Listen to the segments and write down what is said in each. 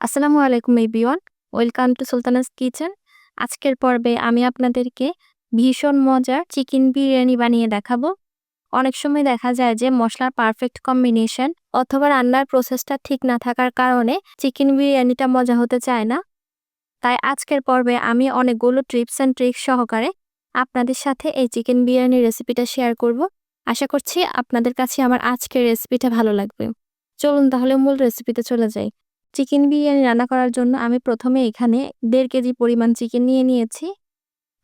আসসালামু আলাইকুম everyone. Welcome to Sultana's kitchen. আজকের পর্বে আমি আপনাদেরকে ভীষণ মজার চিকেন বিরিয়ানি বানিয়ে দেখাবো। অনেক সময় দেখা যায় যে মশলার পারফেক্ট কম্বিনেশন অথবা রান্নার প্রসেসটা ঠিক না থাকার কারণে চিকেন বিরিয়ানিটা মজা হতে চায় না। তাই আজকের পর্বে আমি অনেকগুলো ট্রিপস অ্যান্ড ট্রিক্স সহকারে আপনাদের সাথে এই চিকেন বিরিয়ানির রেসিপিটা শেয়ার করব। আশা করছি আপনাদের কাছে আমার আজকের রেসিপিটা ভালো লাগবে। চলুন তাহলে মূল রেসিপিতে চলে যাই। চিকেন বিরিয়ানি রান্না করার জন্য আমি প্রথমে এখানে দেড় কেজি পরিমাণ চিকেন নিয়ে নিয়েছি।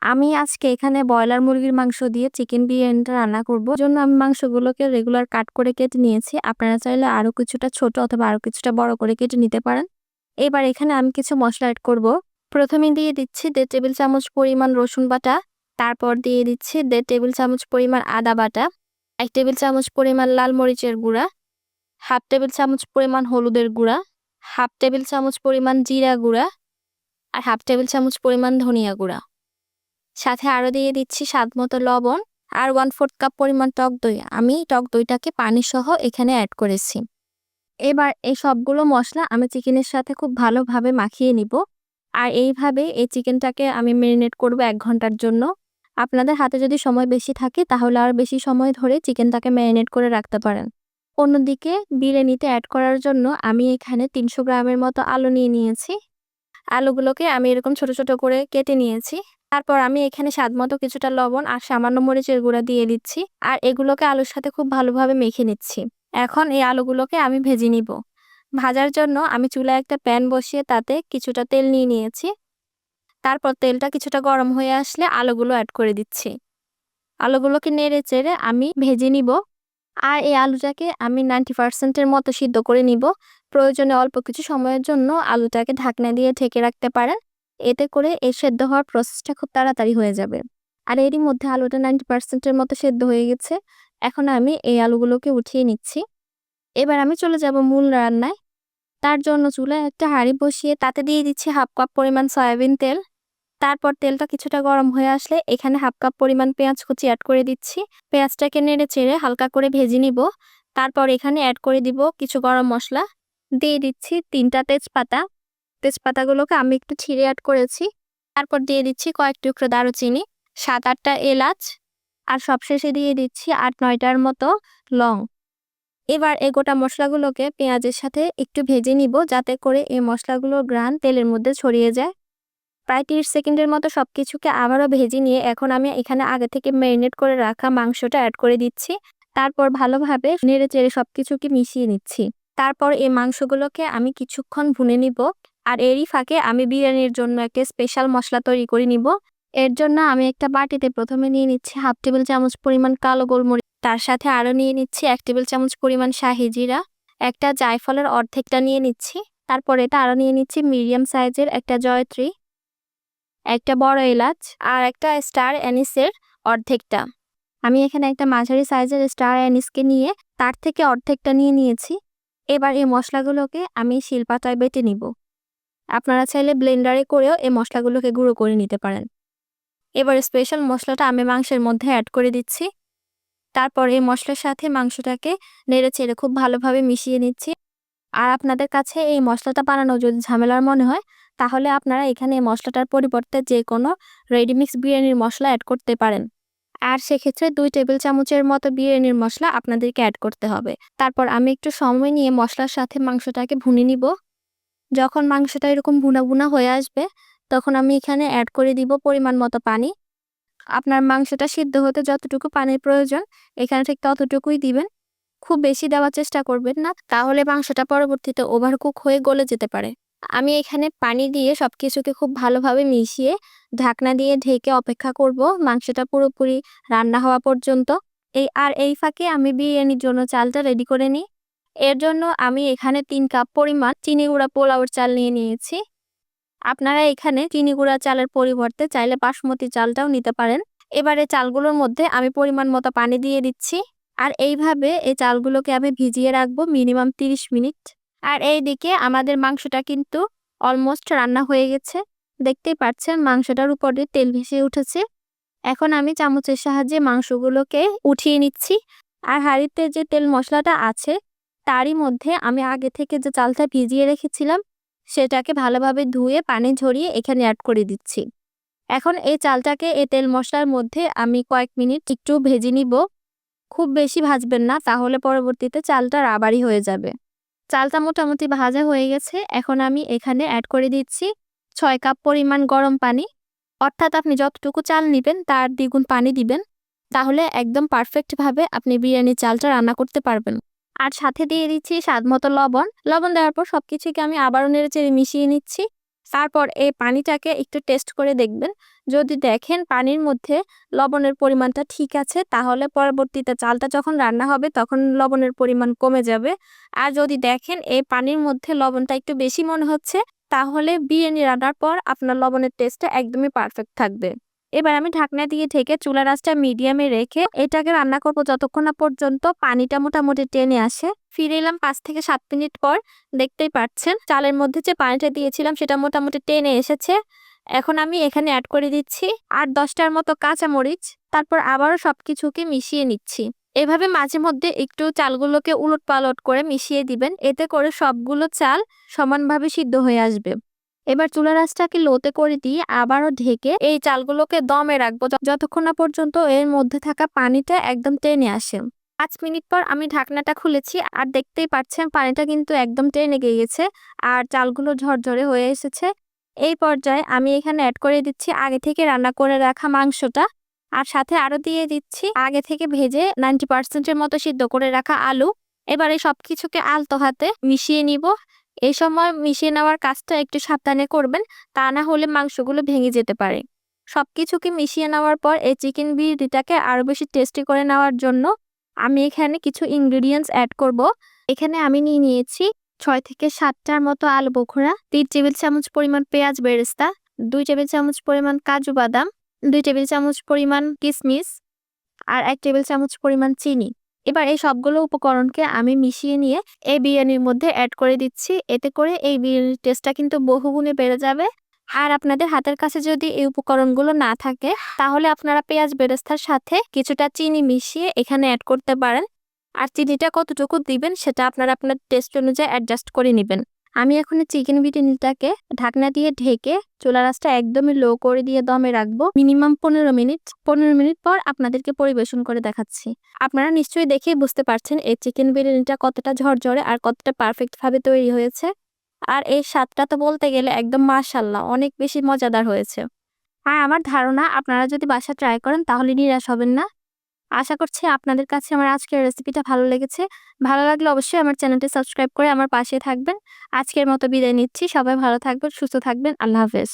আমি আজকে এখানে ব্রয়লার মুরগির মাংস দিয়ে চিকেন বিরিয়ানিটা রান্না করব। জন্য আমি মাংসগুলোকে রেগুলার কাট করে কেটে নিয়েছি। আপনারা চাইলে আরও কিছুটা ছোট অথবা আরও কিছুটা বড় করে কেটে নিতে পারেন। এবার এখানে আমি কিছু মশলা অ্যাড করব। প্রথমে দিয়ে দিচ্ছি দেড় টেবিল চামচ পরিমাণ রসুন বাটা। তারপর দিয়ে দিচ্ছি দেড় টেবিল চামচ পরিমাণ আদা বাটা। এক টেবিল চামচ পরিমাণ লাল মরিচের গুঁড়া। হাফ টেবিল চামচ পরিমাণ হলুদের গুঁড়া। হাফ টেবিল চামচ পরিমাণ জিরা গুঁড়া আর হাফ টেবিল চামচ পরিমাণ ধনিয়া গুঁড়া। সাথে আরও দিয়ে দিচ্ছি স্বাদ মতো লবণ আর ওয়ান ফোর্থ কাপ পরিমাণ টক দই। আমি টক দইটাকে পানি সহ এখানে অ্যাড করেছি। এবার এই সবগুলো মশলা আমি চিকেনের সাথে খুব ভালোভাবে মাখিয়ে নিব। আর এইভাবে এই চিকেনটাকে আমি মেরিনেট করব এক ঘণ্টার জন্য। আপনাদের হাতে যদি সময় বেশি থাকে তাহলে আর বেশি সময় ধরে চিকেনটাকে ম্যারিনেট করে রাখতে পারেন। অন্যদিকে বিরিয়ানিতে অ্যাড করার জন্য আমি এখানে তিনশো গ্রামের মতো আলু নিয়ে নিয়েছি। আলুগুলোকে আমি এরকম ছোট ছোট করে কেটে নিয়েছি। তারপর আমি এখানে স্বাদ মতো কিছুটা লবণ আর সামান্য মরিচের গুঁড়া দিয়ে দিচ্ছি আর এগুলোকে আলুর সাথে খুব ভালোভাবে মেখে নিচ্ছি। এখন এই আলুগুলোকে আমি ভেজে নিব। ভাজার জন্য আমি চুলায় একটা প্যান বসিয়ে তাতে কিছুটা তেল নিয়ে নিয়েছি। তারপর তেলটা কিছুটা গরম হয়ে আসলে আলুগুলো অ্যাড করে দিচ্ছি। আলুগুলোকে নেড়ে চেড়ে আমি ভেজে নিব। আর এই আলুটাকে আমি নাইনটি পার্সেন্টের মতো সিদ্ধ করে নিব। প্রয়োজনে অল্প কিছু সময়ের জন্য আলুটাকে ঢাকনা দিয়ে ঢেকে রাখতে পারেন। এতে করে এই সেদ্ধ হওয়ার প্রসেসটা খুব তাড়াতাড়ি হয়ে যাবে। আর এরই মধ্যে আলুটা নাইনটি পার্সেন্টের মতো সেদ্ধ হয়ে গেছে। এখন আমি এই আলুগুলোকে উঠিয়ে নিচ্ছি। এবার আমি চলে যাব মূল রান্নায়। তার জন্য চুলায় একটা হাঁড়ি বসিয়ে তাতে দিয়ে দিচ্ছি হাফ কাপ পরিমাণ সয়াবিন তেল। তারপর তেলটা কিছুটা গরম হয়ে আসলে এখানে হাফ কাপ পরিমাণ পেঁয়াজ কুচি অ্যাড করে দিচ্ছি। পেঁয়াজটাকে নেড়ে চেড়ে হালকা করে ভেজে নিব। তারপর এখানে অ্যাড করে দিব কিছু গরম মশলা। দিয়ে দিচ্ছি তিনটা তেজপাতা। তেজপাতাগুলোকে আমি একটু ছিঁড়ে অ্যাড করেছি। তারপর দিয়ে দিচ্ছি কয়েক টুকরো দারুচিনি, সাত আটটা এলাচ আর সবশেষে দিয়ে দিচ্ছি আট নয়টার মতো লং। এবার এ গোটা মশলাগুলোকে পেঁয়াজের সাথে একটু ভেজে নিব যাতে করে এই মশলাগুলোর গ্রান তেলের মধ্যে ছড়িয়ে যায়। প্রায় তিরিশ সেকেন্ডের মতো সব কিছুকে আবারও ভেজে নিয়ে এখন আমি এখানে আগে থেকে ম্যারিনেট করে রাখা মাংসটা অ্যাড করে দিচ্ছি। তারপর ভালোভাবে নেড়ে চেড়ে সব কিছুকে মিশিয়ে নিচ্ছি। তারপর এই মাংসগুলোকে আমি কিছুক্ষণ ভুনে নিব আর এরই ফাঁকে আমি বিরিয়ানির জন্য একটা স্পেশাল মশলা তৈরি করে নিব। এর জন্য আমি একটা বাটিতে প্রথমে নিয়ে নিচ্ছি হাফ টেবিল চামচ পরিমাণ কালো গোলমরিচ, তার সাথে আরও নিয়ে নিচ্ছি এক টেবিল চামচ পরিমাণ শাহি জিরা, একটা জায়ফলের অর্ধেকটা নিয়ে নিচ্ছি। তারপর এটা আরও নিয়ে নিচ্ছি মিডিয়াম সাইজের একটা জয়ত্রী একটা বড় এলাচ আর একটা স্টার অ্যানিসের অর্ধেকটা। আমি এখানে একটা মাঝারি সাইজের স্টার অ্যানিসকে নিয়ে তার থেকে অর্ধেকটা নিয়ে নিয়েছি। এবার এই মশলাগুলোকে আমি শিলপাতায় বেটে নিব। আপনারা চাইলে ব্লেন্ডারে করেও এই মশলাগুলোকে গুঁড়ো করে নিতে পারেন। এবার স্পেশাল মশলাটা আমি মাংসের মধ্যে অ্যাড করে দিচ্ছি। তারপর এই মশলার সাথে মাংসটাকে নেড়ে চেড়ে খুব ভালোভাবে মিশিয়ে নিচ্ছি। আর আপনাদের কাছে এই মশলাটা বানানো যদি ঝামেলার মনে হয়, তাহলে আপনারা এখানে এই মশলাটার পরিবর্তে যে কোনো রেডিমিক্স বিরিয়ানির মশলা অ্যাড করতে পারেন। আর সেক্ষেত্রে দুই টেবিল চামচের মতো বিরিয়ানির মশলা আপনাদেরকে অ্যাড করতে হবে। তারপর আমি একটু সময় নিয়ে মশলার সাথে মাংসটাকে ভুনে নিব। যখন মাংসটা এরকম ভুনা ভুনা হয়ে আসবে, তখন আমি এখানে অ্যাড করে দিব পরিমাণ মতো পানি। আপনার মাংসটা সিদ্ধ হতে যতটুকু পানির প্রয়োজন, এখানে ঠিক ততটুকুই দিবেন। খুব বেশি দেওয়ার চেষ্টা করবেন না, তাহলে মাংসটা পরবর্তীতে ওভারকুক হয়ে গলে যেতে পারে। আমি এখানে পানি দিয়ে সব কিছুকে খুব ভালোভাবে মিশিয়ে ঢাকনা দিয়ে ঢেকে অপেক্ষা করব মাংসটা পুরোপুরি রান্না হওয়া পর্যন্ত। এই, আর এই ফাঁকে আমি বিরিয়ানির জন্য চালটা রেডি করে নিই। এর জন্য আমি এখানে তিন কাপ পরিমাণ চিনি গুঁড়া পোলাওর চাল নিয়ে নিয়েছি। আপনারা এখানে চিনি গুঁড়া চালের পরিবর্তে চাইলে বাসমতি চালটাও নিতে পারেন। এবারে চালগুলোর মধ্যে আমি পরিমাণ মতো পানি দিয়ে দিচ্ছি। আর এইভাবে এই চালগুলোকে আমি ভিজিয়ে রাখব মিনিমাম তিরিশ মিনিট। আর এই দিকে আমাদের মাংসটা কিন্তু অলমোস্ট রান্না হয়ে গেছে। দেখতেই পাচ্ছেন মাংসটার উপর দিয়ে তেল ভেসে উঠেছে। এখন আমি চামচের সাহায্যে মাংসগুলোকে উঠিয়ে নিচ্ছি। আর হাঁড়িতে যে তেল মশলাটা আছে, তারই মধ্যে আমি আগে থেকে যে চালটা ভিজিয়ে রেখেছিলাম, সেটাকে ভালোভাবে ধুয়ে পানি ঝরিয়ে এখানে অ্যাড করে দিচ্ছি। এখন এই চালটাকে এই তেল মশলার মধ্যে আমি কয়েক মিনিট একটু ভেজে নিব। খুব বেশি ভাজবেন না, তাহলে পরবর্তীতে চালটা রাবারি হয়ে যাবে। চালটা মোটামুটি ভাজা হয়ে গেছে, এখন আমি এখানে অ্যাড করে দিচ্ছি ছয় কাপ পরিমাণ গরম পানি। অর্থাৎ আপনি যতটুকু চাল নেবেন, তার দ্বিগুণ পানি দিবেন। তাহলে একদম পারফেক্টভাবে আপনি বিরিয়ানির চালটা রান্না করতে পারবেন। আর সাথে দিয়ে দিচ্ছি স্বাদ মতো লবণ। লবণ দেওয়ার পর সব কিছুকে আমি আবারও নেড়ে চেড়ে মিশিয়ে নিচ্ছি। তারপর এই পানিটাকে একটু টেস্ট করে দেখবেন। যদি দেখেন পানির মধ্যে লবণের পরিমাণটা ঠিক আছে, তাহলে পরবর্তীতে চালটা যখন রান্না হবে, তখন লবণের পরিমাণ কমে যাবে। আর যদি দেখেন এই পানির মধ্যে লবণটা একটু বেশি মনে হচ্ছে, তাহলে বিরিয়ানি রান্নার পর আপনার লবণের টেস্টটা একদমই পারফেক্ট থাকবে। এবার আমি ঢাকনা দিয়ে ঢেকে চুলার আঁচটা মিডিয়ামে রেখে এটাকে রান্না করব যতক্ষণ না পর্যন্ত পানিটা মোটামুটি টেনে আসে। ফিরে এলাম পাঁচ থেকে সাত মিনিট পর, দেখতেই পাচ্ছেন চালের মধ্যে যে পানিটা দিয়েছিলাম সেটা মোটামুটি টেনে এসেছে। এখন আমি এখানে অ্যাড করে দিচ্ছি আর দশটার মতো কাঁচামরিচ তারপর আবারও সব কিছুকে মিশিয়ে নিচ্ছি। এভাবে মাঝে মধ্যে একটু চালগুলোকে উলট পালট করে মিশিয়ে দিবেন, এতে করে সবগুলো চাল সমানভাবে সিদ্ধ হয়ে আসবে। এবার চুলার আঁচটাকে লোতে করে দিয়ে আবারও ঢেকে এই চালগুলোকে দমে রাখব যতক্ষণ না পর্যন্ত এর মধ্যে থাকা পানিটা একদম টেনে আসে। পাঁচ মিনিট পর আমি ঢাকনাটা খুলেছি, আর দেখতেই পাচ্ছেন পানিটা কিন্তু একদম টেনে গিয়েছে, আর চালগুলো ঝরঝরে হয়ে এসেছে। এই পর্যায়ে আমি এখানে অ্যাড করে দিচ্ছি আগে থেকে রান্না করে রাখা মাংসটা, আর সাথে আরও দিয়ে দিচ্ছি আগে থেকে ভেজে নাইনটি পার্সেন্টের মতো সিদ্ধ করে রাখা আলু। এবারে সবকিছুকে আলতো হাতে মিশিয়ে নিব। এই সময় মিশিয়ে নেওয়ার কাজটা একটু সাবধানে করবেন, তা না হলে মাংসগুলো ভেঙে যেতে পারে। সবকিছুকে মিশিয়ে নেওয়ার পর এই চিকেন বিরিয়ানিটাকে আরও বেশি টেস্টি করে নেওয়ার জন্য আমি এখানে কিছু ইনগ্রিডিয়েন্টস অ্যাড করব। এখানে আমি নিয়ে নিয়েছি ছয় থেকে সাতটার মতো আলু বোখরা, তিন টেবিল চামচ পরিমাণ পেঁয়াজ বেরেস্তা, দুই টেবিল চামচ পরিমাণ কাজু বাদাম, দুই টেবিল চামচ পরিমাণ কিশমিশ আর এক টেবিল চামচ পরিমাণ চিনি। এবার এই সবগুলো উপকরণকে আমি মিশিয়ে নিয়ে এই বিরিয়ানির মধ্যে অ্যাড করে দিচ্ছি। এতে করে এই বিরিয়ানির টেস্টটা কিন্তু বহুগুণে বেড়ে যাবে। আর আপনাদের হাতের কাছে যদি এই উপকরণগুলো না থাকে, তাহলে আপনারা পেঁয়াজ বেরেস্তার সাথে কিছুটা চিনি মিশিয়ে এখানে অ্যাড করতে পারেন। আর চিনিটা কতটুকু দিবেন সেটা আপনারা আপনার টেস্ট অনুযায়ী অ্যাডজাস্ট করে নেবেন। আমি এখন চিকেন বিরিয়ানিটাকে ঢাকনা দিয়ে ঢেকে চুলা রাসটা একদমই লো করে দিয়ে দমে রাখব। মিনিমাম পনেরো মিনিট। পনেরো মিনিট পর আপনাদেরকে পরিবেশন করে দেখাচ্ছি। আপনারা নিশ্চয়ই দেখেই বুঝতে পারছেন এই চিকেন বিরিয়ানিটা কতটা ঝরঝরে আর কতটা পারফেক্ট ভাবে তৈরি হয়েছে। আর এই স্বাদটা তো বলতে গেলে একদম মাশাল্লাহ অনেক বেশি মজাদার হয়েছে। আর আমার ধারণা, আপনারা যদি বাসা ট্রাই করেন তাহলে নিরাশ হবেন না। আশা করছি আপনাদের কাছে আমার আজকের রেসিপিটা ভালো লেগেছে। ভালো লাগলে অবশ্যই আমার চ্যানেলটি সাবস্ক্রাইব করে আমার পাশে থাকবেন। আজকের মতো বিদায় নিচ্ছি। সবাই ভালো থাকবেন, সুস্থ থাকবেন। আল্লাহ হাফেজ।